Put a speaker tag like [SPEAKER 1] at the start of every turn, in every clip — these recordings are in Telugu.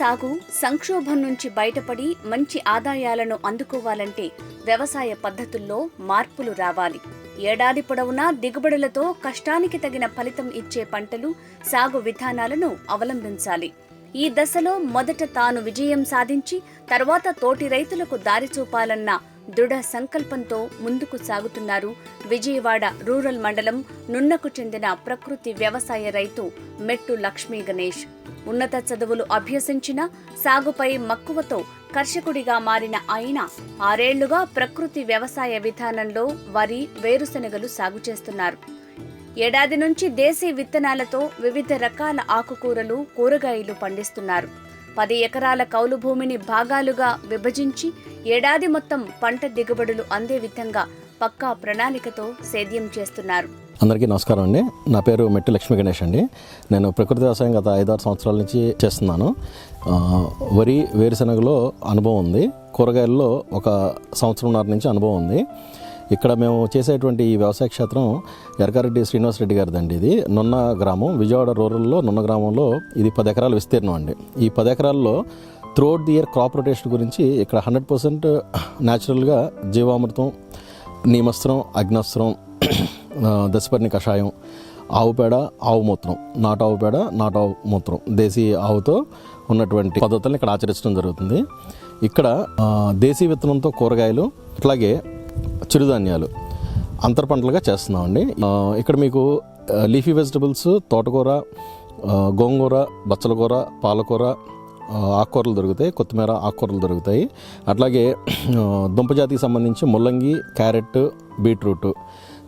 [SPEAKER 1] సాగు సంక్షోభం నుంచి బయటపడి మంచి ఆదాయాలను అందుకోవాలంటే వ్యవసాయ పద్ధతుల్లో మార్పులు రావాలి. ఏడాది పొడవునా దిగుబడులతో కష్టానికి తగిన ఫలితం ఇచ్చే పంటలు సాగు విధానాలను అవలంబించాలి. ఈ దశలో మొదట తాను విజయం సాధించి తర్వాత తోటి రైతులకు దారి చూపాలన్న దృఢ సంకల్పంతో ముందుకు సాగుతున్నారు విజయవాడ రూరల్ మండలం నున్నకు చెందిన ప్రకృతి వ్యవసాయ రైతు మెట్టు లక్ష్మీ గణేష్. ఉన్నత చదువులు అభ్యసించిన సాగుపై మక్కువతో కర్షకుడిగా మారిన ఆయన ఆరేళ్ళుగా ప్రకృతి వ్యవసాయ విధానంలో వరి వేరుశనగలు సాగు చేస్తున్నారు. ఏడాది నుంచి దేశీ విత్తనాలతో వివిధ రకాల ఆకుకూరలు కూరగాయలు పండిస్తున్నారు. పది ఎకరాల కౌలు భూమిని భాగాలుగా విభజించి ఏడాది మొత్తం పంట దిగుబడులు అందే విధంగా పక్కా ప్రణాళికతో సేద్యం చేస్తున్నారు.
[SPEAKER 2] అందరికీ నమస్కారం అండి. నా పేరు మెట్టి లక్ష్మీ గణేష్ అండి. నేను ప్రకృతి వ్యవసాయం గత ఐదారు సంవత్సరాల నుంచి చేస్తున్నాను. వరి వేరుశనగలో అనుభవం ఉంది. కూరగాయల్లో ఒక సంవత్సరంన్నర నుంచి అనుభవం ఉంది. ఇక్కడ మేము చేసేటువంటి ఈ వ్యవసాయ క్షేత్రం ఎరకారెడ్డి శ్రీనివాసరెడ్డి గారిదండి ఇది. నున్న గ్రామం విజయవాడ రూరల్లో నున్న గ్రామంలో ఇది పది ఎకరాల విస్తీర్ణం అండి. ఈ పది ఎకరాల్లో throughout the year crop rotation గురించి ఇక్కడ హండ్రెడ్ పర్సెంట్ న్యాచురల్గా జీవామృతం నీమస్త్రం అగ్నస్త్రం దశపర్ణి కషాయం ఆవు పేడ ఆవు మూత్రం. నాటు ఆవు పేడ నాటు ఆవు మూత్రం. దేశీ ఆవుతో ఉన్నటువంటి పద్ధతులను ఇక్కడ ఆచరించడం జరుగుతుంది. ఇక్కడ దేశీ విత్తనంతో కూరగాయలు అట్లాగే చిరుధాన్యాలు అంతర పంటలుగా చేస్తున్నామండి. ఇక్కడ మీకు లీఫీ వెజిటబుల్స్ తోటకూర గోంగూర బచ్చలకూర పాలకూర ఆకుకూరలు దొరుకుతాయి కొత్తిమీర ఆకుకూరలు దొరుకుతాయి. అట్లాగే దుంపజాతికి దుంప జాతికి సంబంధించి ముల్లంగి క్యారెట్ బీట్రూట్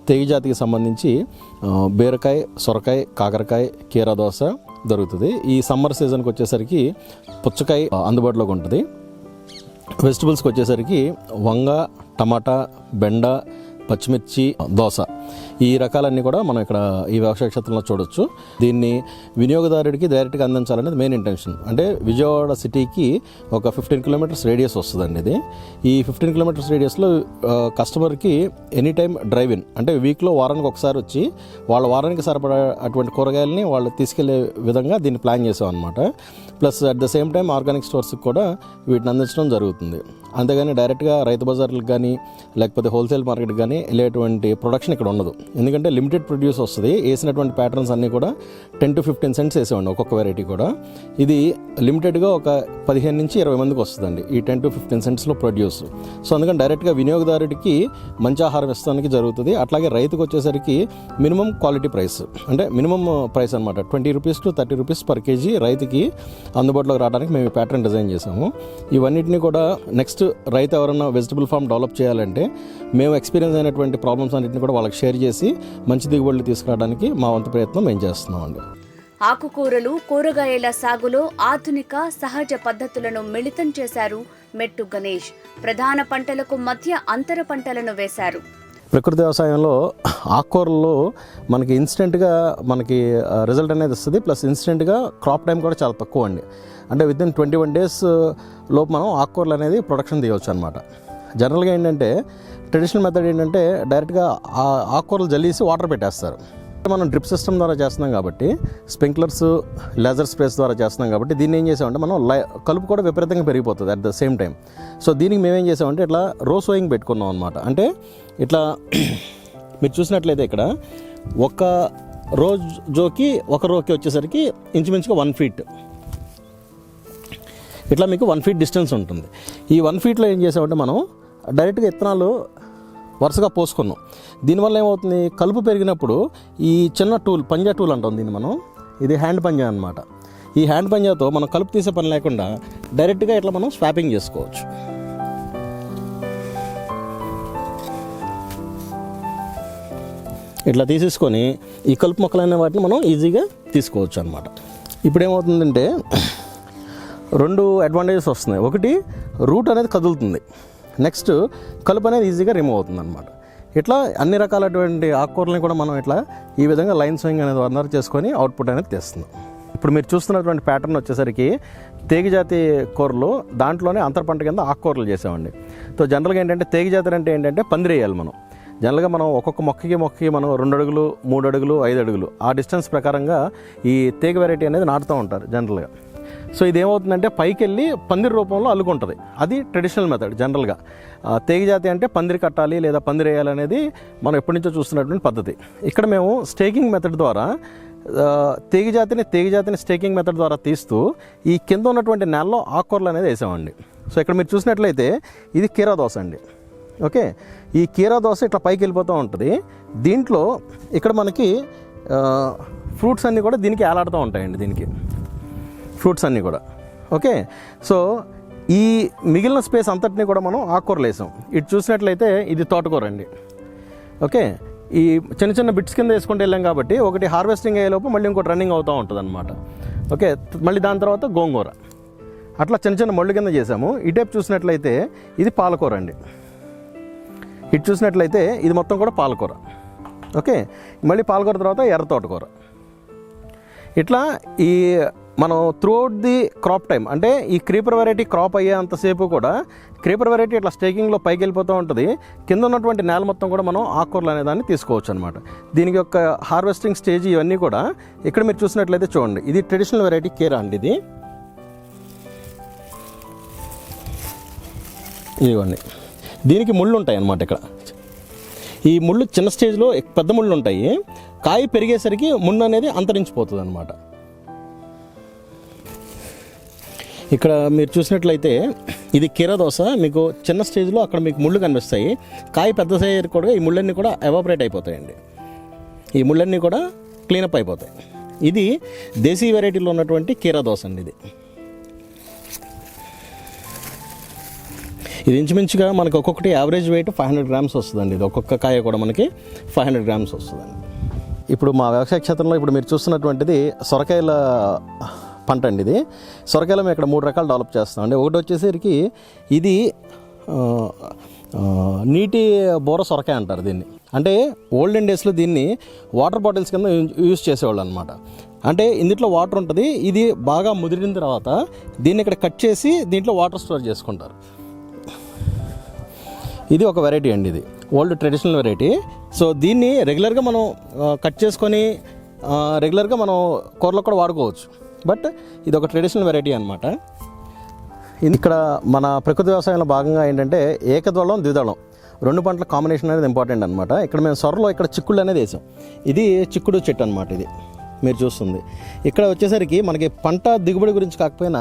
[SPEAKER 2] తెగి జాతికి సంబంధించి బీరకాయ సొరకాయ కాకరకాయ కీరా దోస దొరుకుతుంది. ఈ సమ్మర్ సీజన్కి వచ్చేసరికి పుచ్చకాయ అందుబాటులోకి ఉంటుంది. వెజిటబుల్స్కి వచ్చేసరికి వంగ టమాటా బెండ పచ్చిమిర్చి దోశ. ఈ రకాలన్నీ కూడా మనం ఇక్కడ ఈ వ్యవసాయ క్షేత్రంలో చూడొచ్చు. దీన్ని వినియోగదారుడికి డైరెక్ట్గా అందించాలనేది మెయిన్ ఇంటెన్షన్. అంటే విజయవాడ సిటీకి ఒక ఫిఫ్టీన్ కిలోమీటర్స్ రేడియస్ వస్తుందండి ఇది. ఈ ఫిఫ్టీన్ కిలోమీటర్స్ రేడియస్లో కస్టమర్కి ఎనీ టైం డ్రైవ్ ఇన్ అంటే వీక్లో వారానికి ఒకసారి వచ్చి వాళ్ళ వారానికి సరిపడా అటువంటి కూరగాయలని వాళ్ళు తీసుకెళ్ళే విధంగా దీన్ని ప్లాన్ చేసాం అనమాట plus at the same time organic స్టోర్స్కి కూడా వీటిని అందించడం జరుగుతుంది. అంతేగాని డైరెక్ట్గా రైతు బజార్లకు కానీ లేకపోతే హోల్సేల్ మార్కెట్కి కానీ వెళ్ళేటువంటి ప్రొడక్షన్ ఇక్కడ ఉండదు. ఎందుకంటే లిమిటెడ్ ప్రొడ్యూస్ వస్తుంది. వేసినటువంటి ప్యాటర్న్స్ అన్నీ కూడా టెన్ టు ఫిఫ్టీన్ సెంట్స్ వేసేవాడి ఒక్కొక్క వెరైటీ కూడా. ఇది లిమిటెడ్గా ఒక పదిహేను నుంచి ఇరవై మందికి వస్తుందండి. ఈ టెన్ టు ఫిఫ్టీన్ సెంట్స్లో ప్రొడ్యూస్ సో అందుకని డైరెక్ట్గా వినియోగదారుడికి మంచి ఆహారం ఇస్తానికి జరుగుతుంది. అట్లాగే రైతుకు వచ్చేసరికి మినిమం క్వాలిటీ ప్రైస్ అంటే మినిమం ప్రైస్ అనమాట twenty rupees to thirty rupees per KG రైతుకి అందుబాటులోకి రావడానికి మేము ఈ ప్యాటర్న్ డిజైన్ చేసాము ఇవన్నిటిని కూడా నెక్స్ట్ రైతు ఎవరైనా వెజిటబుల్ ఫామ్ డెవలప్ చేయాలంటే మేము ఎక్స్పీరియన్స్ అయినటువంటి ప్రాబ్లమ్స్ అన్నింటిని కూడా వాళ్ళకి షేర్ చేసి మంచి దిగుబడులు తీసుకురావడానికి మా వంతు ప్రయత్నం మేము చేస్తున్నామండి.
[SPEAKER 1] ఆకుకూరలు కూరగాయల సాగులో ఆధునిక సహజ పద్ధతులను మిళితం చేశారు మెట్టు గణేష్. ప్రధాన పంటలకు మధ్య అంతర పంటలను వేశారు.
[SPEAKER 2] ప్రకృతి వ్యవసాయంలో ఆకుకూరల్లో మనకి ఇన్స్టెంట్గా మనకి రిజల్ట్ అనేది వస్తుంది. ప్లస్ ఇన్స్టెంట్గా క్రాప్ టైం కూడా చాలా తక్కువ అండి. అంటే within twenty one days లోపు మనం ఆకుకూరలు అనేది ప్రొడక్షన్ తీయవచ్చు అనమాట జనరల్గా ఏంటంటే ట్రెడిషనల్ మెథడ్ ఏంటంటే డైరెక్ట్గా ఆ ఆకుకూరలు జల్లేసి వాటర్ పెట్టేస్తారు. మనం డ్రిప్ సిస్టమ్ ద్వారా చేస్తున్నాం కాబట్టి స్ప్రింక్లర్స్ లేజర్ స్ప్రేస్ ద్వారా చేస్తున్నాం కాబట్టి దీన్ని ఏం చేసామంటే మనం లై కలుపు కూడా విపరీతంగా పెరిగిపోతుంది at the same time so దీనికి మేమేం చేసామంటే ఇట్లా రో సోయింగ్ పెట్టుకున్నాం అనమాట అంటే ఇట్లా మీరు చూసినట్లయితే ఇక్కడ ఒక రోజుకి ఒక రోకి వచ్చేసరికి ఇంచుమించుగా వన్ ఫీట్ ఇట్లా మీకు వన్ ఫీట్ డిస్టెన్స్ ఉంటుంది. ఈ వన్ ఫీట్లో ఏం చేసామంటే మనం డైరెక్ట్గా ఇత్తనాలు వరుసగా పోసుకున్నాం. దీనివల్ల ఏమవుతుంది? కలుపు పెరిగినప్పుడు ఈ చిన్న టూల్ పంజా టూల్ అంటాం దీన్ని మనం. ఇది హ్యాండ్ పంజా అనమాట ఈ హ్యాండ్ పంజాతో మనం కలుపు తీసే పని లేకుండా డైరెక్ట్గా ఇట్లా మనం స్వాపింగ్ చేసుకోవచ్చు. ఇట్లా తీసేసుకొని ఈ కలుపు మొక్కలైన వాటిని మనం ఈజీగా తీసుకోవచ్చు అనమాట ఇప్పుడు ఏమవుతుందంటే రెండు అడ్వాంటేజెస్ వస్తున్నాయి. ఒకటి రూట్ అనేది కదులుతుంది. నెక్స్ట్ కలుపు అనేది ఈజీగా రిమూవ్ అవుతుంది అనమాట ఇట్లా అన్ని రకాలటువంటి ఆకుకూరలని కూడా మనం ఇట్లా ఈ విధంగా లైన్ స్వింగ్ అనేది వర్నర్ చేసుకొని అవుట్పుట్ అనేది తెస్తుంది ఇప్పుడు మీరు చూస్తున్నటువంటి ప్యాటర్న్ వచ్చేసరికి తేగజాతి కూరలు దాంట్లోనే అంతర పంట కింద ఆకుకూరలు చేసామండి. సో జనరల్గా ఏంటంటే తేగజాతి అంటే ఏంటంటే పందిరేయాలి మనం. జనరల్గా మనం ఒక్కొక్క మొక్కకి మొక్కకి మనం రెండు అడుగులు మూడు అడుగులు ఐదు అడుగులు. ఆ డిస్టెన్స్ ప్రకారంగా ఈ తీగ వెరైటీ అనేది నాటుతూ ఉంటారు జనరల్గా సో ఇది ఏమవుతుందంటే పైకి వెళ్ళి పందిరి రూపంలో అల్లుకుంటుంది. అది ట్రెడిషనల్ మెథడ్ జనరల్గా ఆ, తీగ జాతి అంటే పందిరి కట్టాలి లేదా పందిరి వేయాలి అనేది మనం ఎప్పటి నుంచో చూస్తున్నటువంటి పద్ధతి. ఇక్కడ మేము స్టేకింగ్ మెథడ్ ద్వారా ఆ, తీగ జాతిని తీగ జాతిని స్టేకింగ్ మెథడ్ ద్వారా తీస్తూ ఈ కింద ఉన్నటువంటి నెలలో ఆకుకూరలు అనేది వేసామండి. సో ఇక్కడ మీరు చూసినట్లయితే ఇది కీరా దోశ అండి. ఓకే? ఈ కీరా దోశ ఇట్లా పైకి వెళ్ళిపోతూ ఉంటుంది. దీంట్లో ఇక్కడ మనకి ఫ్రూట్స్ అన్నీ కూడా దీనికి ఏలాడుతూ ఉంటాయండి దీనికి. ఫ్రూట్స్ అన్నీ కూడా. ఓకే? సో ఈ మిగిలిన స్పేస్ అంతటిని కూడా మనం ఆకుకూరలు వేసాం. ఇటు చూసినట్లయితే ఇది తోటకూర అండి. ఓకే? ఈ చిన్న చిన్న బిట్స్ కింద వేసుకుంటూ వెళ్ళాం కాబట్టి ఒకటి హార్వెస్టింగ్ అయ్యేలోపు మళ్ళీ ఇంకోటి రన్నింగ్ అవుతూ ఉంటుంది అనమాట ఓకే? మళ్ళీ దాని తర్వాత గోంగూర. అట్లా చిన్న చిన్న మళ్ళు కింద చేసాము. ఇటేపు చూసినట్లయితే ఇది పాలకూర అండి. ఇటు చూసినట్లయితే ఇది మొత్తం కూడా పాలకూర. ఓకే? మళ్ళీ పాలకూర తర్వాత ఎర్ర తోటకూర. ఇట్లా ఈ మనం త్రూఅవుట్ ది క్రాప్ టైం అంటే ఈ క్రీపర్ వెరైటీ క్రాప్ అయ్యేంతసేపు కూడా క్రీపర్ వెరైటీ ఇట్లా స్టేకింగ్లో పైకి వెళ్ళిపోతూ ఉంటుంది. కింద ఉన్నటువంటి నేల మొత్తం కూడా మనం ఆకుకూరలు అనే దాన్ని తీసుకోవచ్చు అనమాట దీనికి యొక్క హార్వెస్టింగ్ స్టేజ్ ఇవన్నీ కూడా ఇక్కడ మీరు చూసినట్లయితే చూడండి. ఇది ట్రెడిషనల్ వెరైటీ కేరా అండి ఇది. ఇదిగోండి. దీనికి ముళ్ళు ఉంటాయి అన్నమాట ఇక్కడ. ఈ ముళ్ళు చిన్న స్టేజ్లో పెద్ద ముళ్ళు ఉంటాయి. కాయ పెరిగేసరికి ముళ్ళు అనేది అంతరించిపోతుంది అనమాట ఇక్కడ మీరు చూసినట్లయితే ఇది కీర దోశ. మీకు చిన్న స్టేజ్లో అక్కడ మీకు ముళ్ళు కనిపిస్తాయి. కాయ పెద్ద సైజు కూడా ఈ ముళ్ళన్నీ కూడా ఎవాపరేట్ అయిపోతాయండి. ఈ ముళ్ళన్నీ కూడా క్లీనప్ అయిపోతాయి. ఇది దేశీ వెరైటీలో ఉన్నటువంటి కీర దోశ అండి ఇది. ఇది ఇంచుమించుగా మనకు ఒక్కొక్కటి average weight five hundred grams వస్తుందండి. ఇది ఒక్కొక్క కాయ కూడా మనకి ఫైవ్ హండ్రెడ్ గ్రామ్స్ వస్తుందండి. ఇప్పుడు మా వ్యవసాయ క్షేత్రంలో ఇప్పుడు మీరు చూస్తున్నటువంటిది సొరకాయల పంట అండి ఇది. సొరకాయలు మేము ఇక్కడ మూడు రకాలు డెవలప్ చేస్తాం అండి. ఒకటి వచ్చేసరికి ఇది నీటి బోర సొరకాయ అంటారు దీన్ని. అంటే ఓల్డెన్ డేస్లో దీన్ని వాటర్ బాటిల్స్ కింద యూజ్ చేసేవాళ్ళు అనమాట అంటే ఇందులో వాటర్ ఉంటుంది ఇది బాగా ముదిరిన తర్వాత దీన్ని ఇక్కడ కట్ చేసి దీంట్లో వాటర్ స్టోర్ చేసుకుంటారు. ఇది ఒక వెరైటీ అండి ఇది. ఓల్డ్ ట్రెడిషనల్ వెరైటీ సో దీన్ని రెగ్యులర్గా మనం కట్ చేసుకొని రెగ్యులర్గా మనం కూరలో కూడా వాడుకోవచ్చు. బట్ ఇది ఒక ట్రెడిషనల్ వెరైటీ అనమాట ఇది ఇక్కడ మన ప్రకృతి వ్యవసాయంలో భాగంగా ఏంటంటే ఏకదళం ద్విదళం. రెండు పంటల కాంబినేషన్ అనేది ఇంపార్టెంట్ అనమాట ఇక్కడ మేము సొరలో ఇక్కడ చిక్కుళ్ళు అనేది వేసాం. ఇది చిక్కుడు చెట్టు అనమాట ఇది. మీరు చూస్తుంది. ఇక్కడ వచ్చేసరికి మనకి పంట దిగుబడి గురించి కాకపోయినా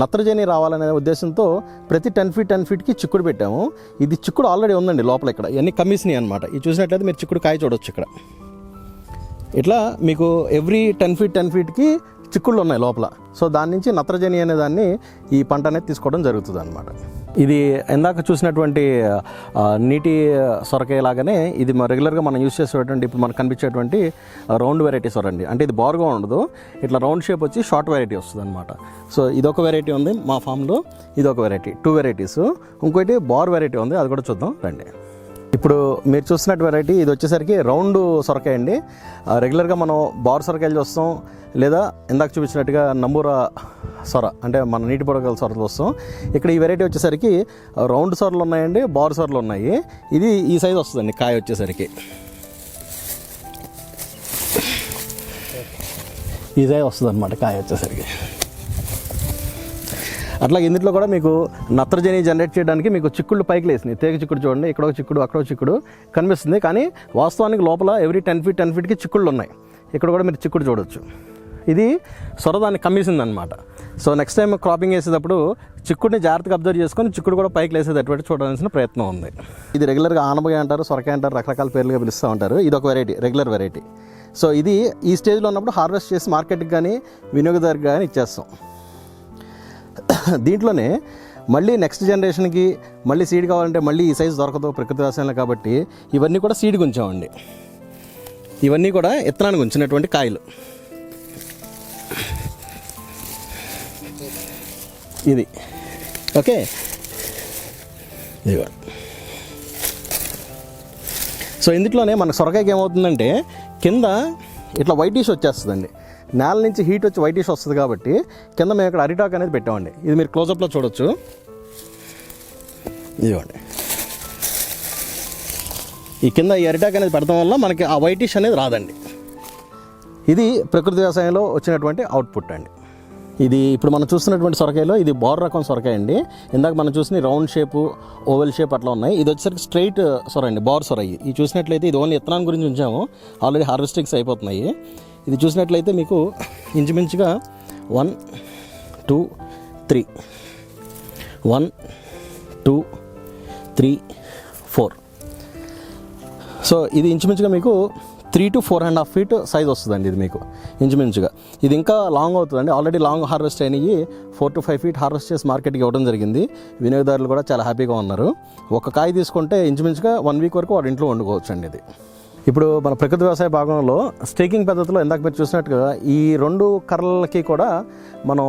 [SPEAKER 2] నత్రజని రావాలనే ఉద్దేశంతో ప్రతి టెన్ ఫీట్ టెన్ ఫీట్కి చిక్కుడు పెట్టాము. ఇది చిక్కుడు ఆల్రెడీ ఉందండి లోపల ఇక్కడ. ఇవన్నీ కమిసినాయి అనమాట ఇది చూసినట్లయితే మీరు చిక్కుడు కాయ చూడవచ్చు ఇక్కడ. ఇట్లా మీకు ఎవ్రీ టెన్ ఫీట్ టెన్ ఫీట్కి చిక్కుళ్ళు ఉన్నాయి లోపల. సో దాని నుంచి నత్రజని అనే దాన్ని ఈ పంట అనేది తీసుకోవడం జరుగుతుంది అనమాట ఇది ఇందాక చూసినటువంటి నీటి సొరకాయలాగానే ఇది రెగ్యులర్గా మనం యూస్ చేసేటువంటి ఇప్పుడు మనకు కనిపించేటువంటి రౌండ్ వెరైటీ సొరండి అంటే ఇది బారుగా ఉండదు. ఇట్లా రౌండ్ షేప్ వచ్చి షార్ట్ వెరైటీ వస్తుంది అనమాట సో ఇదొక వెరైటీ ఉంది మా ఫామ్లో ఇదొక వెరైటీ టూ వెరైటీస్ ఇంకోటి బార్ వెరైటీ ఉంది అది కూడా చూద్దాం రండి. ఇప్పుడు మీరు చూస్తున్నట్టు వెరైటీ ఇది వచ్చేసరికి రౌండ్ సొరకాయ అండి. రెగ్యులర్గా మనం బార్ సొరకాయలు చూస్తాం లేదా ఇందాక చూపించినట్టుగా నంబూర సొర అంటే మన నీటి పొడగల సొరలు వస్తాం ఇక్కడ ఈ వెరైటీ వచ్చేసరికి రౌండ్ సొరలు ఉన్నాయండి బార్ సొరలు ఉన్నాయి. ఇది ఈ సైజ్ వస్తుందండి కాయ వచ్చేసరికి. ఈ సైజ్ వస్తుంది అనమాట కాయ వచ్చేసరికి. అట్లా ఇందులో కూడా మీకు నత్రజని జనరేట్ చేయడానికి మీకు చిక్కుళ్ళు పైకి లేసినాయి. తేగ చిక్కుడు చూడండి ఇక్కడ ఒక చిక్కుడు అక్కడ చిక్కుడు కనిపిస్తుంది. కానీ వాస్తవానికి లోపల ఎవ్రీ టెన్ ఫీట్ టెన్ ఫీట్కి చిక్కుళ్ళు ఉన్నాయి. ఇక్కడ కూడా మీరు చిక్కుడు చూడొచ్చు. ఇది సొరదాన్ని కమ్మేసింది అనమాట సో నెక్స్ట్ టైం క్రాపింగ్ వేసేటప్పుడు చిక్కుడిని జాగ్రత్తగా అబ్జర్వ్ చేసుకొని చిక్కుడు కూడా పైకి లేసేటటువంటి చూడాల్సిన ప్రయత్నం ఉంది. ఇది రెగ్యులర్గా ఆనబోయి అంటారు సొరకాయ అంటారు రకరకాల పేర్లుగా పిలుస్తూ ఉంటారు. ఇది ఒక వెరైటీ రెగ్యులర్ వెరైటీ సో ఇది ఈ స్టేజ్లో ఉన్నప్పుడు హార్వెస్ట్ చేసి మార్కెట్కి కానీ వినియోగదారుకి కానీ ఇచ్చేస్తాం. దీంట్లోనే మళ్ళీ నెక్స్ట్ జనరేషన్కి మళ్ళీ సీడ్ కావాలంటే మళ్ళీ ఈ సైజు దొరకదు ప్రకృతి వ్యవసాయంలో కాబట్టి ఇవన్నీ కూడా సీడ్ గుంచామండి. ఇవన్నీ కూడా ఇత్తనానికి ఉంచినటువంటి కాయలు. ఇది. ఓకే? ఇదిగో. సో ఇందులోనే మన సొరకాయకి ఏమవుతుందంటే కింద ఇట్లా వైటిష్ వచ్చేస్తుందండి. నేల నుంచి హీట్ వచ్చి వైటిష్ వస్తుంది కాబట్టి కింద మేము ఇక్కడ అరిటాక్ అనేది పెట్టామండి. ఇది మీరు క్లోజప్లో చూడొచ్చు. ఇదిగోండి. ఈ కింద ఈ అరిటాక్ అనేది పెడతాం వల్ల మనకి ఆ వైటిష్ అనేది రాదండి. ఇది ప్రకృతి వ్యవసాయంలో వచ్చినటువంటి అవుట్పుట్ అండి. ఇది ఇప్పుడు మనం చూస్తున్నటువంటి సొరకాయలో ఇది బోర్ రకం సొరకాయ అండి. ఇందాక మనం చూసిన రౌండ్ షేపు ఓవెల్ షేప్ అట్లా ఉన్నాయి. ఇది వచ్చేసరికి స్ట్రైట్ సొర అండి బోర్ సొర ఇది. ఇది చూసినట్లయితే ఇది ఓన్లీ ఇత్తనాన్ని గురించి ఉంచాము. ఆల్రెడీ హార్వెస్టింగ్స్ అయిపోతున్నాయి. ఇది చూసినట్లయితే మీకు ఇంచుమించుగా one two three. One two three four. So ఇది ఇంచుమించుగా మీకు three to four and half feet size వస్తుందండి ఇది మీకు ఇంచుమించుగా. ఇది ఇంకా లాంగ్ అవుతుందండి. ఆల్రెడీ లాంగ్ హార్వెస్ట్ అయినవి four to five feet harvest చేసి మార్కెట్కి ఇవ్వడం జరిగింది. వినియోగదారులు కూడా చాలా హ్యాపీగా ఉన్నారు. ఒక కాయ తీసుకుంటే ఇంచుమించుగా వన్ వీక్ వరకు వాడి ఇంట్లో వండుకోవచ్చు అండి ఇది. ఇప్పుడు మన ప్రకృతి వ్యవసాయ భాగంలో స్టేకింగ్ పద్ధతిలో ఇందాక మీరు చూసినట్టుగా ఈ రెండు కర్రలకి కూడా మనం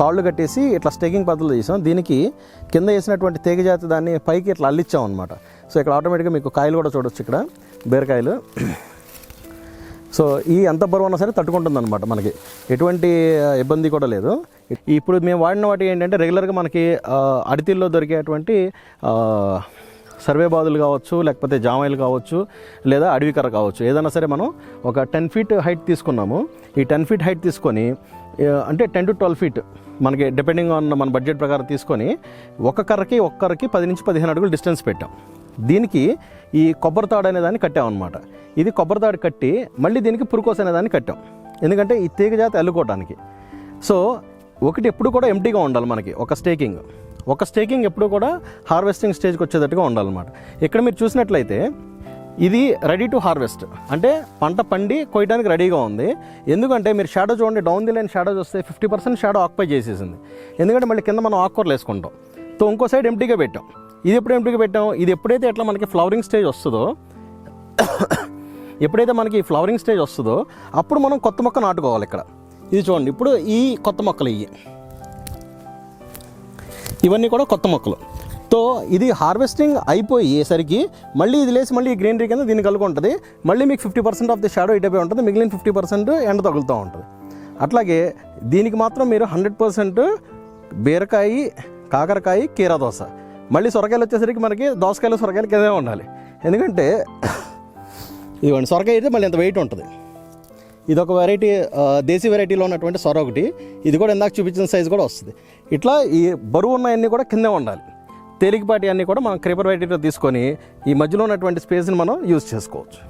[SPEAKER 2] తాళ్ళు కట్టేసి ఇట్లా స్టేకింగ్ పద్ధతిలో చేసాం. దీనికి కింద వేసినటువంటి తీగ జాతి దాన్ని పైకి ఇట్లా అల్లిచ్చాం అనమాట సో ఇక్కడ ఆటోమేటిక్గా మీకు కాయలు కూడా చూడొచ్చు ఇక్కడ బీరకాయలు. సో ఈ ఎంత బరువు ఉన్నా సరే తట్టుకుంటుంది అనమాట మనకి. ఎటువంటి ఇబ్బంది కూడా లేదు. ఇప్పుడు మేము వాడిన వాటి ఏంటంటే రెగ్యులర్గా మనకి అడితిల్లో దొరికేటువంటి సర్వే బాదులు కావచ్చు లేకపోతే జామాయిలు కావచ్చు లేదా అడవి కర్ర కావచ్చు. ఏదైనా సరే మనం ఒక టెన్ ఫీట్ హైట్ తీసుకున్నాము. ఈ టెన్ ఫీట్ హైట్ తీసుకొని అంటే టెన్ టు ట్వెల్వ్ ఫీట్ మనకి డిపెండింగ్ ఆన్ మన బడ్జెట్ ప్రకారం తీసుకొని ఒక కర్రకి ఒక కర్రకి పది నుంచి పదిహేను అడుగులు డిస్టెన్స్ పెట్టాం. దీనికి ఈ కొబ్బరి తాడు అనే దాన్ని కట్టామన్నమాట ఇది కొబ్బరి తాడు కట్టి మళ్ళీ దీనికి పురుకోస్ అనే దాన్ని కట్టాం. ఎందుకంటే ఈ తీగ జాతి అల్లుకోవడానికి సో ఒకటి ఎప్పుడు కూడా ఎంటీగా ఉండాలి మనకి ఒక స్టేకింగ్ ఒక స్టేకింగ్ ఎప్పుడు కూడా హార్వెస్టింగ్ స్టేజ్కి వచ్చేటట్టుగా ఉండాలన్నమాట. ఇక్కడ మీరు చూసినట్లయితే ఇది రెడీ టు హార్వెస్ట్. అంటే పంట పండి కొయ్యడానికి రెడీగా ఉంది. ఎందుకంటే మీరు షాడో చూడండి డౌన్ ది లైన్ షాడో చూస్తే ఫిఫ్టీ పర్సెంట్ షాడో ఆక్యుపై చేసేసింది. ఎందుకంటే మళ్ళీ కింద మనం ఆకుకూరలు వేసుకుంటాం. తో ఇంకో సైడ్ ఎంటీగా పెట్టాం. ఇది ఎప్పుడు ఎంటీగా పెట్టాం? ఇది ఎప్పుడైతే ఎట్లా మనకి ఫ్లవరింగ్ స్టేజ్ వస్తుందో ఎప్పుడైతే మనకి ఫ్లవరింగ్ స్టేజ్ వస్తుందో అప్పుడు మనం కొత్త మొక్క నాటుకోవాలి ఇక్కడ. ఇది చూడండి ఇప్పుడు ఈ కొత్త మొక్కలు ఇవి. ఇవన్నీ కూడా కొత్త మొక్కలు. సో ఇది హార్వెస్టింగ్ అయిపోయేసరికి మళ్ళీ ఇది లేసి మళ్ళీ గ్రీనరీ కింద దీన్ని కలుగుంటుంది. మళ్ళీ మీకు fifty percent of the shadow ఇటైపోయి ఉంటుంది. మిగిలిన ఫిఫ్టీ పర్సెంట్ ఎండ తగులుతూ ఉంటుంది. అట్లాగే దీనికి మాత్రం మీరు హండ్రెడ్ పర్సెంట్ బీరకాయ కాకరకాయ కీరా దోస మళ్ళీ సొరకాయలు వచ్చేసరికి మనకి దోసకాయలు సొరకాయలు కిందే ఉండాలి. ఎందుకంటే ఇవ్వండి సొరకాయ అయితే మళ్ళీ ఎంత వెయిట్ ఉంటుంది? ఇది ఒక వెరైటీ దేశీ వెరైటీలో ఉన్నటువంటి సొర ఒకటి. ఇది కూడా ఇందాక చూపించిన సైజు కూడా వస్తుంది. ఇట్లా ఈ బరువు ఉన్నాయన్నీ కూడా కిందే ఉండాలి. తేలికపాటి అన్నీ కూడా మనం క్రీపర్ వెరైటీలో తీసుకొని ఈ మధ్యలో ఉన్నటువంటి స్పేస్ని మనం యూజ్ చేసుకోవచ్చు.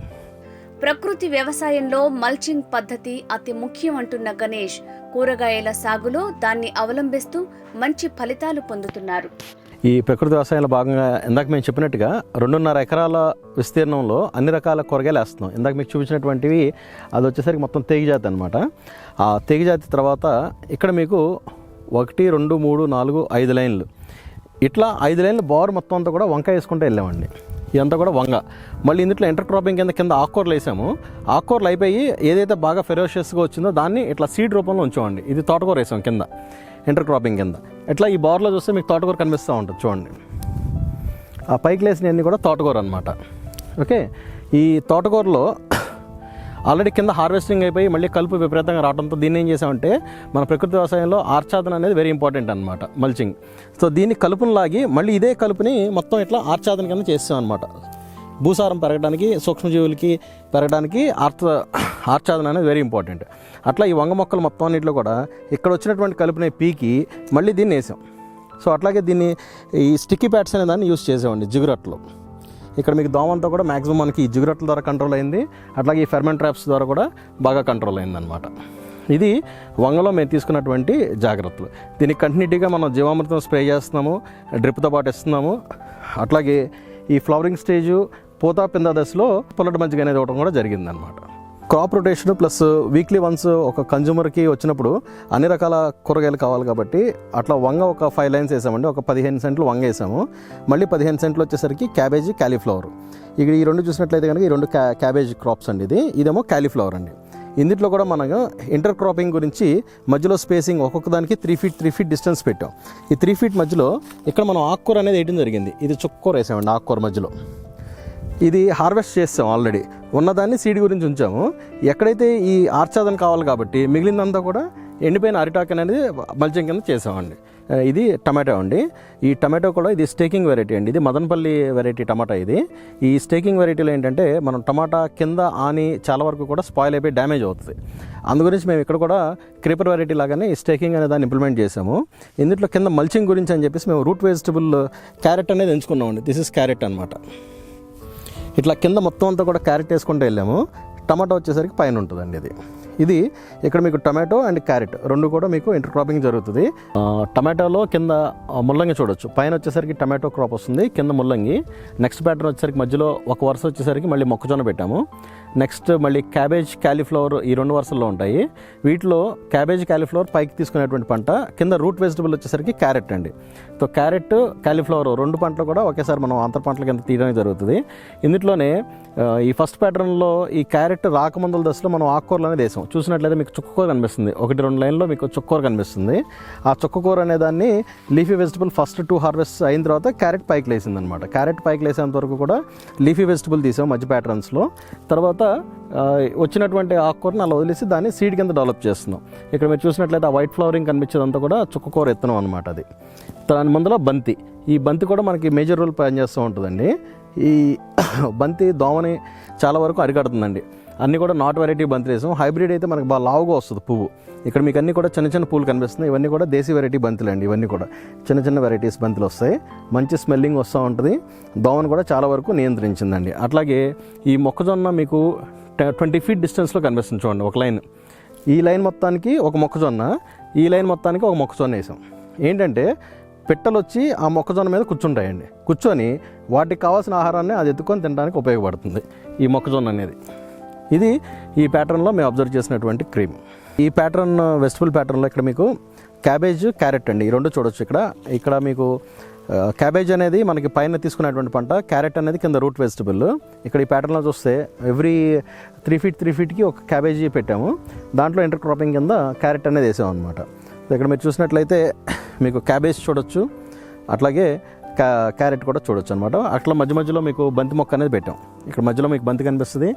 [SPEAKER 1] ప్రకృతి వ్యవసాయంలో మల్చింగ్ పద్ధతి అతి ముఖ్యం అంటున్న గణేష్. కూరగాయల సాగులో దాన్ని అవలంబిస్తూ మంచి ఫలితాలు పొందుతున్నారు.
[SPEAKER 2] ఈ ప్రకృతి వ్యవసాయంలో భాగంగా ఇందాక మేము చెప్పినట్టుగా రెండున్నర ఎకరాల విస్తీర్ణంలో అన్ని రకాల కూరగాయలు వేస్తున్నాం. ఇందాక మీకు చూపించినటువంటివి అది వచ్చేసరికి మొత్తం తీగజాతి అనమాట ఆ తీగజాతి తర్వాత ఇక్కడ మీకు ఒకటి రెండు మూడు నాలుగు ఐదు లైన్లు. ఇట్లా ఐదు లైన్లు బోర్ మొత్తం అంతా కూడా వంకాయ వేసుకుంటూ వెళ్ళామండి. ఇదంతా కూడా వంగ. మళ్ళీ ఇందులో ఇంటర్ క్రాపింగ్ కింద కింద ఆకుకూరలు వేసాము. ఆకుకూరలు అయిపోయి ఏదైతే బాగా ఫెరోషియస్గా వచ్చిందో దాన్ని ఇట్లా సీడ్ రూపంలో ఉంచామండి. ఇది తోటకూర వేసాం కింద. ఇంటర్ క్రాపింగ్ కింద. ఇట్లా ఈ బార్లో చూస్తే మీకు తోటకూర కనిపిస్తూ ఉంటుంది చూడండి. ఆ పైకి లేసినవన్నీ కూడా తోటకూర అనమాట ఓకే? ఈ తోటకూరలో ఆల్రెడీ కింద హార్వెస్టింగ్ అయిపోయి మళ్ళీ కలుపు విపరీతంగా రావడంతో దీన్ని ఏం చేసామంటే మన ప్రకృతి వ్యవసాయంలో ఆర్చాదన అనేది వెరీ ఇంపార్టెంట్ అనమాట మల్చింగ్ సో దీన్ని కలుపును లాగి మళ్ళీ ఇదే కలుపుని మొత్తం ఇట్లా ఆర్చాదన కింద చేస్తాం అనమాట భూసారం పెరగడానికి సూక్ష్మజీవులకి పెరగడానికి ఆర్త ఆర్చాదన అనేది వెరీ ఇంపార్టెంట్ అట్లా ఈ వంగ మొక్కలు మొత్తం అన్నింటిలో కూడా ఇక్కడ వచ్చినటువంటి కలుపునే పీకి మళ్ళీ దీన్ని వేసాం. సో అట్లాగే దీన్ని ఈ స్టిక్కీ ప్యాడ్స్ అనే దాన్ని యూస్ చేసేవాడిని జిగురట్లో. ఇక్కడ మీకు దోమంతా కూడా మ్యాక్సిమం మనకి ఈ జిగురట్ల ద్వారా కంట్రోల్ అయింది. అట్లాగే ఈ ఫెర్మెంట్ ట్రాప్స్ ద్వారా కూడా బాగా కంట్రోల్ అయిందనమాట ఇది వంగలో మేము తీసుకున్నటువంటి జాగ్రత్తలు. దీనికి కంటిన్యూటీగా మనం జీవామృతం స్ప్రే చేస్తున్నాము డ్రిప్తో పాటు ఇస్తున్నాము అట్లాగే ఈ ఫ్లవరింగ్ స్టేజు పూత పింద దశలో పుల్లటి మజ్జిగ అనేది ఇవ్వడం కూడా జరిగిందనమాట crop rotation plus weekly once ఒక కన్జ్యూమర్కి వచ్చినప్పుడు అన్ని రకాల కూరగాయలు కావాలి కాబట్టి అట్లా వంగ ఒక ఫైవ్ లైన్స్ వేసామండి. ఒక పదిహేను సెంట్లు వంగ వేసాము. మళ్ళీ పదిహేను సెంట్లు వచ్చేసరికి క్యాబేజీ క్యాలీఫ్లవర్ ఇక్కడ ఈ రెండు చూసినట్లయితే కనుక ఈ రెండు క్యా క్యాబేజ్ క్రాప్స్ అండి ఇది. ఇదేమో క్యాలీఫ్లవర్ అండి. ఇందులో కూడా మనం ఇంటర్ క్రాపింగ్ గురించి మధ్యలో స్పేసింగ్ ఒక్కొక్క దానికి three feet three feet distance పెట్టాం. ఈ త్రీ ఫీట్ మధ్యలో ఇక్కడ మనం ఆకుకూర అనేది వేయడం జరిగింది. ఇది చుక్కూర వేసామండి ఆకుకూర మధ్యలో. ఇది హార్వెస్ట్ చేస్తాం ఆల్రెడీ. ఉన్నదాన్ని సీడ్ గురించి ఉంచాము. ఎక్కడైతే ఈ ఆర్చాదన కావాలి కాబట్టి మిగిలిందంతా కూడా ఎండిపోయిన అరిటాక్ అనేది మల్చింగ్ కింద చేసామండి. ఇది టమాటో అండి. ఈ టమాటో కూడా ఇది స్టేకింగ్ వెరైటీ అండి. ఇది మదనపల్లి వెరైటీ టమాటా ఇది. ఈ స్టేకింగ్ వెరైటీలో ఏంటంటే మనం టమాటా కింద ఆని చాలా వరకు కూడా స్పాయిల్ అయిపోయి డ్యామేజ్ అవుతుంది. అందు గురించి మేము ఇక్కడ కూడా క్రీపర్ వెరైటీ లాగానే ఈ స్టేకింగ్ అనే దాన్ని ఇంప్లిమెంట్ చేసాము. ఇందులో కింద మల్చింగ్ గురించి అని చెప్పేసి మేము రూట్ వెజిటబుల్ క్యారెట్ అనేది ఎంచుకున్నామండి. దిస్ ఇస్ క్యారెట్ అనమాట ఇట్లా కింద మొత్తం అంతా కూడా క్యారెట్ వేసుకుంటూ వెళ్ళాము. టమాటో వచ్చేసరికి పైన ఉంటుందండి ఇది. ఇది ఇక్కడ మీకు టమాటో అండ్ క్యారెట్ రెండు కూడా మీకు ఇంటర్ క్రాపింగ్ జరుగుతుంది టమాటోలో కింద ముల్లంగి చూడొచ్చు. పైన వచ్చేసరికి టమాటో క్రాప్ వస్తుంది కింద ముల్లంగి. నెక్స్ట్ ప్యాటర్న్ వచ్చేసరికి మధ్యలో ఒక వరుస వచ్చేసరికి మళ్ళీ మొక్కజొన్న పెట్టాము. నెక్స్ట్ మళ్ళీ క్యాబేజ్ క్యాలీఫ్లవర్ ఈ రెండు వరుసల్లో ఉంటాయి. వీటిలో క్యాబేజ్ క్యాలీఫ్లవర్ పైకి తీసుకునేటువంటి పంట కింద రూట్ వెజిటబుల్ వచ్చేసరికి క్యారెట్ అండి. సో క్యారెట్ క్యాలీఫ్లవర్ రెండు పంటలు కూడా ఒకేసారి మనం అంతర పంటల కింద తీయడానికి జరుగుతుంది. ఇందులోనే ఈ ఫస్ట్ ప్యాటర్న్లో ఈ క్యారెట్ రాకముందల దశలో మనం ఆకుకూరలు అనేది వేసాం. చూసినట్లయితే మీకు చుక్కకూర కనిపిస్తుంది. ఒకటి రెండు లైన్లో మీకు చుక్కకూర కనిపిస్తుంది. ఆ చుక్కకూర అనే దాన్ని leafy vegetable first two harvest అయిన తర్వాత క్యారెట్ పైకి లేసింది అనమాట క్యారెట్ పైకి లేసేంత వరకు కూడా లీఫీ వెజిటబుల్ తీసాం మధ్య ప్యాటర్న్స్లో. తర్వాత వచ్చినటువంటి ఆకుకూరని అలా వదిలేసి దాన్ని సీడ్ కింద డెవలప్ చేస్తున్నాం. ఇక్కడ మీరు చూసినట్లయితే ఆ వైట్ ఫ్లవరింగ్ కనిపించేదంతా కూడా చుక్కకూర ఎత్తనం అనమాట అది. దాని ముందులో బంతి. ఈ బంతి కూడా మనకి మేజర్ రోల్ ప్లాన్ చేస్తూ ఉంటుందండి. ఈ బంతి దోమని చాలా వరకు అరికడుతుందండి. అన్నీ కూడా నాట్ వెరైటీ బంతి వేసాం హైబ్రిడ్ అయితే మనకు బాగా లావుగా వస్తుంది పువ్వు. ఇక్కడ మీకు అన్నీ కూడా చిన్న చిన్న పూలు కనిపిస్తున్నాయి. ఇవన్నీ కూడా దేశీ వెరైటీ బంతులు అండి. ఇవన్నీ కూడా చిన్న చిన్న వెరైటీస్ బంతులు వస్తాయి. మంచి స్మెల్లింగ్ వస్తూ ఉంటుంది. దోమను కూడా చాలా వరకు నియంత్రించిందండి. అట్లాగే ఈ మొక్కజొన్న మీకు ట్వంటీ ఫీట్ డిస్టెన్స్లో కనిపిస్తుంది చూడండి ఒక లైన్. ఈ లైన్ మొత్తానికి ఒక మొక్కజొన్న ఈ లైన్ మొత్తానికి ఒక మొక్కజొన్న వేసాం. ఏంటంటే పిట్టలు వచ్చి ఆ మొక్కజొన్న మీద కూర్చుంటాయండి. కూర్చొని వాటికి కావాల్సిన ఆహారాన్ని అది ఎత్తుకొని తినడానికి ఉపయోగపడుతుంది ఈ మొక్కజొన్న అనేది. ఇది ఈ ప్యాటర్న్లో మేము అబ్జర్వ్ చేసినటువంటి క్రీమ్ ఈ ప్యాటర్న్ వెజిటబుల్ ప్యాటర్న్లో ఇక్కడ మీకు క్యాబేజ్ క్యారెట్ అండి. ఈ రెండు చూడొచ్చు ఇక్కడ. ఇక్కడ మీకు క్యాబేజ్ అనేది మనకి పైన తీసుకునేటువంటి పంట క్యారెట్ అనేది కింద రూట్ వెజిటబుల్ ఇక్కడ ఈ ప్యాటర్న్లో చూస్తే ఎవ్రీ త్రీ ఫీట్ త్రీ ఫీట్కి ఒక క్యాబేజీ పెట్టాము. దాంట్లో ఇంటర్ క్రాపింగ్ కింద క్యారెట్ అనేది వేసాము అనమాట ఇక్కడ మీరు చూసినట్లయితే మీకు క్యాబేజ్ చూడొచ్చు. అట్లాగే క్యారెట్ కూడా చూడొచ్చు అనమాట అట్లా మధ్య మధ్యలో మీకు బంతి మొక్క అనేది పెట్టాం. ఇక్కడ మధ్యలో మీకు బంతి కనిపిస్తుంది.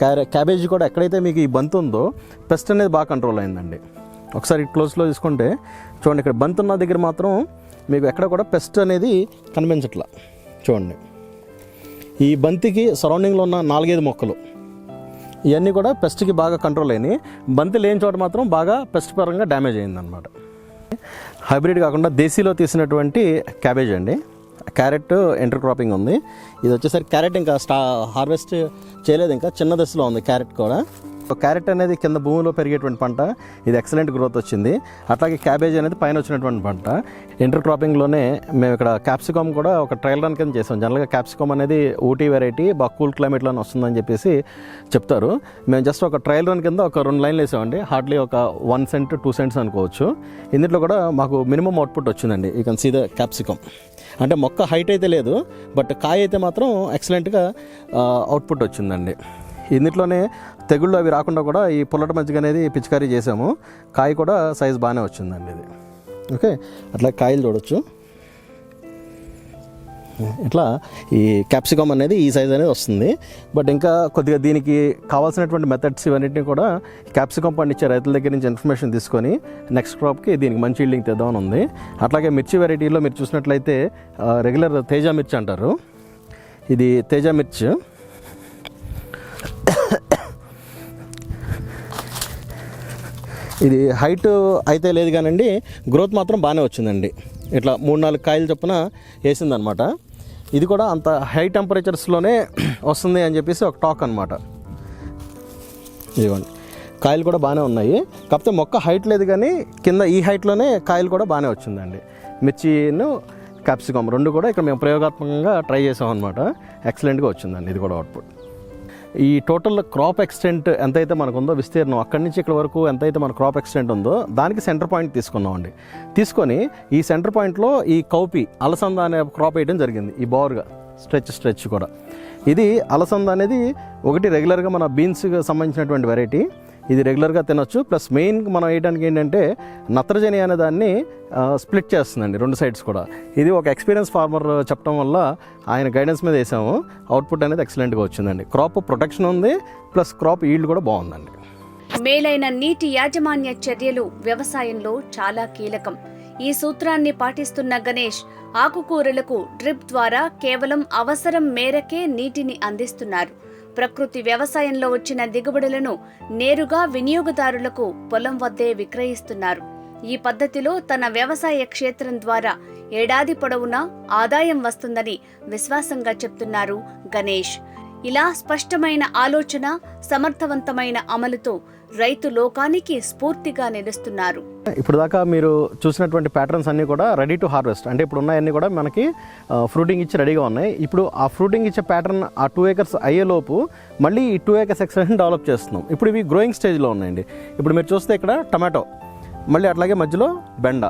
[SPEAKER 2] క్యారె క్యాబేజీ కూడా ఎక్కడైతే మీకు ఈ బంతి ఉందో పెస్ట్ అనేది బాగా కంట్రోల్ అయిందండి. ఒకసారి క్లోజ్లో తీసుకుంటే చూడండి ఇక్కడ బంతి ఉన్న దగ్గర మాత్రం మీకు ఎక్కడ కూడా పెస్ట్ అనేది కనిపించట్లా. చూడండి. ఈ బంతికి సరౌండింగ్లో ఉన్న నాలుగైదు మొక్కలు. ఇవన్నీ కూడా పెస్ట్కి బాగా కంట్రోల్ అయినాయి. బంతి లేని చోట మాత్రం బాగా పెస్ట్ పరంగా డ్యామేజ్ అయిందనమాట. హైబ్రిడ్ కాకుండా దేశీలో తీసినటువంటి క్యాబేజ్ అండి. క్యారెట్ ఎంటర్ క్రాపింగ్ ఉంది. ఇది వచ్చేసరికి క్యారెట్ ఇంకా స్టా హార్వెస్ట్ చేయలేదు ఇంకా. చిన్న దశలో ఉంది క్యారెట్ కూడా. క్యారెట్ అనేది కింద భూమిలో పెరిగేటువంటి పంట. ఇది ఎక్సలెంట్ గ్రోత్ వచ్చింది. అట్లాగే క్యాబేజ్ అనేది పైన వచ్చినటువంటి పంట. ఇంటర్ క్రాపింగ్లోనే మేము ఇక్కడ క్యాప్సికమ్ కూడా ఒక ట్రయల్ రన్ కింద చేసాం. జనరల్గా క్యాప్సికమ్ అనేది ఊటీ వెరైటీ బాగా కూల్ క్లైమేట్లోనే వస్తుందని చెప్పేసి చెప్తారు. మేము జస్ట్ ఒక ట్రయల్ రన్ కింద ఒక రెండు లైన్లు వేసామండి. హార్డ్లీ ఒక వన్ సెంట్ టూ సెంట్స్ అనుకోవచ్చు. ఇందులో కూడా మాకు మినిమం అవుట్పుట్ వచ్చిందండి. You can see the capsicum అంటే మొక్క హైట్ అయితే లేదు బట్ కాయ అయితే మాత్రం ఎక్సలెంట్గా అవుట్పుట్ వచ్చిందండి. ఇందులోనే తెగుళ్ళు అవి రాకుండా కూడా ఈ పుల్లట మజ్జిగ అనేది పిచికారీ చేసాము కాయ కూడా సైజ్ బాగానే వచ్చిందండి ఇది. ఓకే? అట్లా కాయలు చూడొచ్చు. ఇట్లా ఈ క్యాప్సికమ్ అనేది ఈ సైజ్ అనేది వస్తుంది. బట్ ఇంకా కొద్దిగా దీనికి కావాల్సినటువంటి మెథడ్స్ ఇవన్నింటినీ కూడా క్యాప్సికమ్ పండించే రైతుల దగ్గర నుంచి ఇన్ఫర్మేషన్ తీసుకొని నెక్స్ట్ క్రాప్కి దీనికి మంచి ఈల్డింగ్ తెద్దామని ఉంది. అట్లాగే మిర్చి వెరైటీలో మీరు చూసినట్లయితే రెగ్యులర్ తేజ మిర్చి అంటారు. ఇది తేజ మిర్చి. ఇది హైట్ అయితే లేదు కానండి గ్రోత్ మాత్రం బాగానే వచ్చిందండి. ఇట్లా మూడు నాలుగు కాయలు చొప్పున వేసిందనమాట. ఇది కూడా అంత హై టెంపరేచర్స్లోనే వస్తుంది అని చెప్పేసి ఒక టాక్ అనమాట ఇదిగోండి. కాయలు కూడా బాగానే ఉన్నాయి. కాకపోతే మొక్క హైట్ లేదు కానీ కింద ఈ హైట్లోనే కాయలు కూడా బాగానే వచ్చిందండి. మిర్చిను క్యాప్సికమ్ రెండు కూడా ఇక్కడ మేము ప్రయోగాత్మకంగా ట్రై చేసాం అనమాట ఎక్సలెంట్గా వచ్చిందండి. ఇది కూడా అవుట్పుట్ ఈ టోటల్ క్రాప్ ఎక్స్టెంట్ ఎంతైతే మనకు ఉందో విస్తీర్ణం అక్కడి నుంచి ఇక్కడ వరకు ఎంతైతే మన క్రాప్ ఎక్స్టెంట్ ఉందో దానికి సెంటర్ పాయింట్ తీసుకున్నామండి. తీసుకొని ఈ సెంటర్ పాయింట్లో ఈ కౌపి అలసంద అనే క్రాప్ వేయడం జరిగింది. ఈ బోర్గా స్ట్రెచ్ స్ట్రెచ్ కూడా. ఇది అలసంద అనేది ఒకటి రెగ్యులర్గా మన బీన్స్కి సంబంధించినటువంటి వెరైటీ ఇది రెగ్యులర్గా తినొచ్చు. ప్లస్ మెయిన్ మనం వేయడానికి ఏంటంటే నత్రజని అనే దాన్ని స్ప్లిట్ చేస్తుందండి రెండు సైడ్స్ కూడా. ఇది ఒక ఎక్స్పీరియన్స్ ఫార్మర్ చెప్పడం వల్ల ఆయన గైడెన్స్ మీద వేసాము. అవుట్పుట్ అనేది ఎక్సలెంట్గా వచ్చిందండి. క్రాప్ ప్రొటెక్షన్ ఉంది ప్లస్ క్రాప్ ఈల్డ్ కూడా బాగుందండి.
[SPEAKER 1] మేలైన నీటి యాజమాన్య చర్యలు వ్యవసాయంలో చాలా కీలకం. ఈ సూత్రాన్ని పాటిస్తున్న గణేష్ ఆకుకూరలకు డ్రిప్ ద్వారా కేవలం అవసరం మేరకే నీటిని అందిస్తున్నారు. ప్రకృతి వ్యవసాయంలో వచ్చిన దిగుబడులను నేరుగా వినియోగదారులకు పొలం వద్దే విక్రయిస్తున్నారు. ఈ పద్ధతిలో తన వ్యవసాయ క్షేత్రం ద్వారా ఏడాది పొడవునా ఆదాయం వస్తుందని విశ్వాసంగా చెప్తున్నారు గణేష్. ఇలా స్పష్టమైన ఆలోచన సమర్థవంతమైన అమలుతో రైతు లోకానికి స్ఫూర్తిగా నిలుస్తున్నారు.
[SPEAKER 2] ఇప్పుడు దాకా మీరు చూసినటువంటి ప్యాటర్న్స్ అన్నీ కూడా రెడీ టు హార్వెస్ట్ అంటే ఇప్పుడు ఉన్నాయన్నీ కూడా మనకి ఫ్రూటింగ్ ఇచ్చి రెడీగా ఉన్నాయి. ఇప్పుడు ఆ ఫ్రూటింగ్ ఇచ్చే ప్యాటర్న్ ఆ టూ ఏకర్స్ అయ్యేలోపు మళ్ళీ ఈ టూ ఏకర్స్ ఎక్స్టెన్షన్ డెవలప్ చేస్తున్నాం. ఇప్పుడు ఇవి గ్రోయింగ్ స్టేజ్లో ఉన్నాయండి. ఇప్పుడు మీరు చూస్తే ఇక్కడ టమాటో మళ్ళీ అట్లాగే మధ్యలో బెండ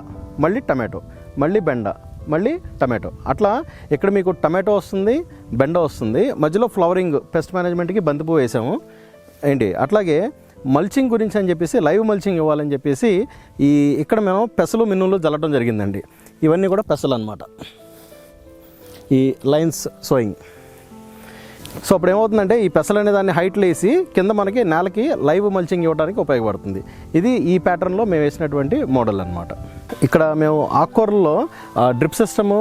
[SPEAKER 2] మళ్ళీ టమాటో మళ్ళీ బెండ మళ్ళీ టమాటో అట్లా ఇక్కడ మీకు టమాటో వస్తుంది బెండ వస్తుంది. మధ్యలో ఫ్లవరింగ్ పెస్ట్ మేనేజ్మెంట్కి బంతిపూ వేసాము. ఏంటి? అట్లాగే మల్చింగ్ గురించి అని చెప్పేసి లైవ్ మల్చింగ్ ఇవ్వాలని చెప్పేసి ఈ ఇక్కడ మేము పెసలు మిన్నులు జల్లడం జరిగిందండి. ఇవన్నీ కూడా పెసలు అనమాట ఈ లైన్స్ సోయింగ్. సో అప్పుడు ఏమవుతుందంటే ఈ పెసలు అనే దాన్ని హైట్లు వేసి కింద మనకి నేలకి లైవ్ మల్చింగ్ ఇవ్వడానికి ఉపయోగపడుతుంది. ఇది ఈ ప్యాటర్న్లో మేము వేసినటువంటి మోడల్ అనమాట ఇక్కడ మేము ఆకుకూరల్లో drip system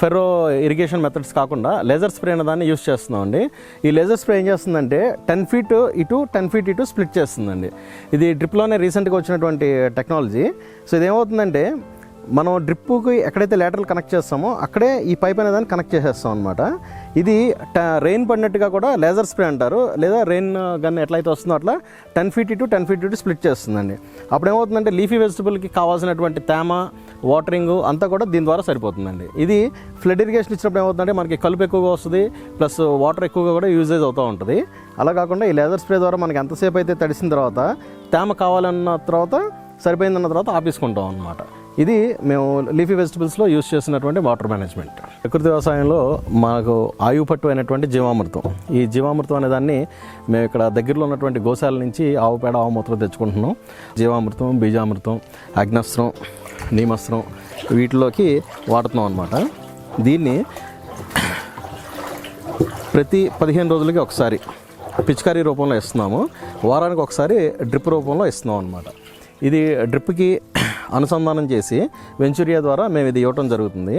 [SPEAKER 2] ferro irrigation methods కాకుండా లేజర్ స్ప్రే అనే దాన్ని యూస్ చేస్తున్నామండి. ఈ లేజర్ స్ప్రే ఏం చేస్తుందంటే టెన్ ఫీట్ ఇటు టెన్ ఫీట్ ఇటు స్ప్లిట్ చేస్తుందండి. ఇది డ్రిప్లోనే రీసెంట్గా వచ్చినటువంటి టెక్నాలజీ సో ఇదేమవుతుందంటే మనం డ్రిప్పుకి ఎక్కడైతే లేటరల్ కనెక్ట్ చేస్తామో అక్కడే ఈ పైప్ అనే దాన్ని కనెక్ట్ చేసేస్తాం అనమాట ఇది రెయిన్ పడినట్టుగా కూడా లేజర్ స్ప్రే అంటారు. లేదా రెయిన్ గన్ ఎట్లయితే వస్తుందో అట్లా టెన్ ఫీట్ ఇటు టెన్ ఫీట్ ఇటు స్ప్లిట్ చేస్తుందండి. అప్పుడు ఏమవుతుందంటే లీఫీ వెజిటబుల్కి కావాల్సినటువంటి తేమ వాటరింగ్ అంతా కూడా దీని ద్వారా సరిపోతుందండి. ఇది ఫ్లడ్ ఇరిగేషన్ ఇచ్చినప్పుడు ఏమవుతుందంటే మనకి కలుపు ఎక్కువగా వస్తుంది ప్లస్ వాటర్ ఎక్కువగా కూడా యూజేజ్ అవుతూ ఉంటుంది. అలా కాకుండా ఈ లేజర్ స్ప్రే ద్వారా మనకి ఎంతసేపు అయితే తడిసిన తర్వాత తేమ కావాలన్న తర్వాత సరిపోయిందన్న తర్వాత ఆపేసుకుంటాం అనమాట ఇది మేము లీఫీ వెజిటబుల్స్లో యూస్ చేసినటువంటి వాటర్ మేనేజ్మెంట్. ప్రకృతి వ్యవసాయంలో మాకు ఆయుపట్టు అయినటువంటి జీవామృతం. ఈ జీవామృతం అనే దాన్ని మేము ఇక్కడ దగ్గరలో ఉన్నటువంటి గోశాల నుంచి ఆవు పేడ ఆవు మూత్రం తెచ్చుకుంటున్నాం. జీవామృతం బీజామృతం అగ్నస్త్రం నీమస్త్రం వీటిలోకి వాడుతున్నాం అనమాట దీన్ని ప్రతి పదిహేను రోజులకి ఒకసారి పిచికారీ రూపంలో ఇస్తున్నాము. వారానికి ఒకసారి డ్రిప్ రూపంలో ఇస్తున్నాం అనమాట ఇది డ్రిప్కి అనుసంధానం చేసి వెంచురియా ద్వారా మేము ఇది ఇవ్వటం జరుగుతుంది.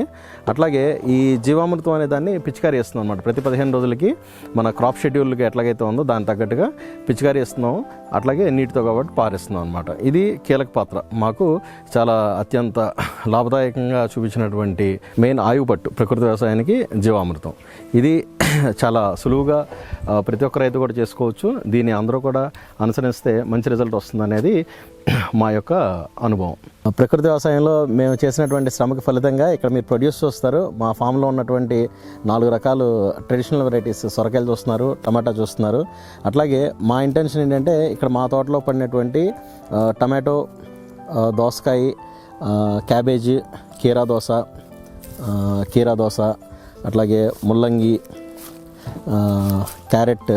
[SPEAKER 2] అట్లాగే ఈ జీవామృతం అనే దాన్ని పిచికారీ ఇస్తున్నాం అనమాట ప్రతి పదిహేను రోజులకి మన క్రాప్ షెడ్యూల్కి ఎట్లాగైతే ఉందో దానికి తగ్గట్టుగా పిచికారీ ఇస్తున్నాం అట్లాగే నీటితో కాబట్టి పారిస్తున్నాం అనమాట ఇది కీలక పాత్ర. మాకు చాలా అత్యంత లాభదాయకంగా చూపించినటువంటి మెయిన్ ఆయువు పట్టు ప్రకృతి వ్యవసాయానికి జీవామృతం. ఇది చాలా సులువుగా ప్రతి ఒక్క రైతు కూడా చేసుకోవచ్చు. దీన్ని అందరూ కూడా అనుసరిస్తే మంచి రిజల్ట్ వస్తుందనేది మా యొక్క అనుభవం. ప్రకృతి వ్యవసాయంలో మేము చేసినటువంటి శ్రమకి ఫలితంగా ఇక్కడ మీరు ప్రొడ్యూస్ చూస్తారు. మా ఫామ్లో ఉన్నటువంటి నాలుగు రకాలు ట్రెడిషనల్ వెరైటీస్ సొరకాయలు చూస్తున్నారు టమాటా చూస్తున్నారు. అట్లాగే మా ఇంటెన్షన్ ఏంటంటే ఇక్కడ మా తోటలో పడినటువంటి టమాటో దోసకాయ క్యాబేజీ కీరా దోశ కీరా దోశ అట్లాగే ముల్లంగి క్యారెట్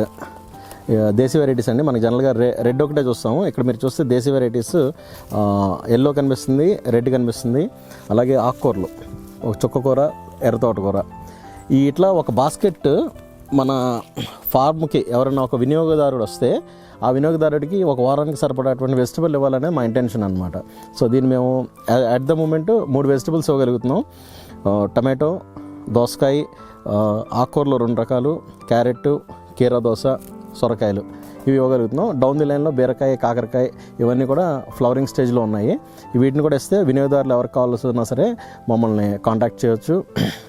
[SPEAKER 2] దేశీ వెరైటీస్ అండి. మనకి జనరల్గా రె రెడ్ ఒకటే చూస్తాము. ఇక్కడ మీరు చూస్తే దేశీ వెరైటీస్ ఎల్లో కనిపిస్తుంది రెడ్ కనిపిస్తుంది. అలాగే ఆకుకూరలు ఒక చుక్కకూర ఎర్ర తోటకూర. ఈ ఇట్లా ఒక బాస్కెట్ మన ఫార్మ్కి ఎవరైనా ఒక వినియోగదారుడు వస్తే ఆ వినియోగదారుడికి ఒక వారానికి సరిపడేటువంటి వెజిటబుల్ ఇవ్వాలనే మా ఇంటెన్షన్ అనమాట సో దీన్ని మేము అట్ ద మూమెంట్ మూడు వెజిటబుల్స్ ఇవ్వగలుగుతున్నాం. టమాటో దోసకాయ ఆకుకూరలు రెండు రకాలు క్యారెట్ కీరా దోశ సొరకాయలు. ఇవి ఇవ్వగలుగుతున్నాం. డౌన్ ది లైన్లో బీరకాయ కాకరకాయ ఇవన్నీ కూడా ఫ్లవరింగ్ స్టేజ్లో ఉన్నాయి. వీటిని కూడా ఇస్తే వినియోగదారులు ఎవరికి కావాల్సిన సరే మమ్మల్ని కాంటాక్ట్ చేయొచ్చు.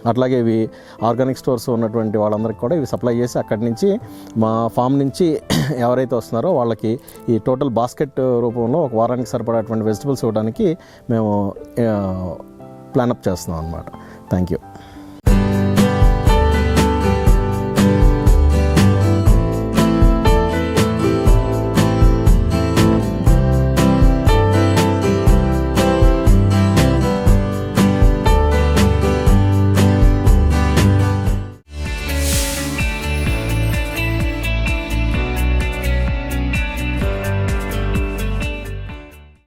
[SPEAKER 2] అట్లాగే ఇవి ఆర్గానిక్ స్టోర్స్ ఉన్నటువంటి వాళ్ళందరికీ కూడా ఇవి సప్లై చేసి అక్కడి నుంచి మా ఫామ్ నుంచి ఎవరైతే వస్తున్నారో వాళ్ళకి ఈ టోటల్ బాస్కెట్ రూపంలో ఒక వారానికి సరిపడేటువంటి వెజిటబుల్స్ ఇవ్వడానికి మేము ప్లానప్ చేస్తున్నాం అనమాట థ్యాంక్ యూ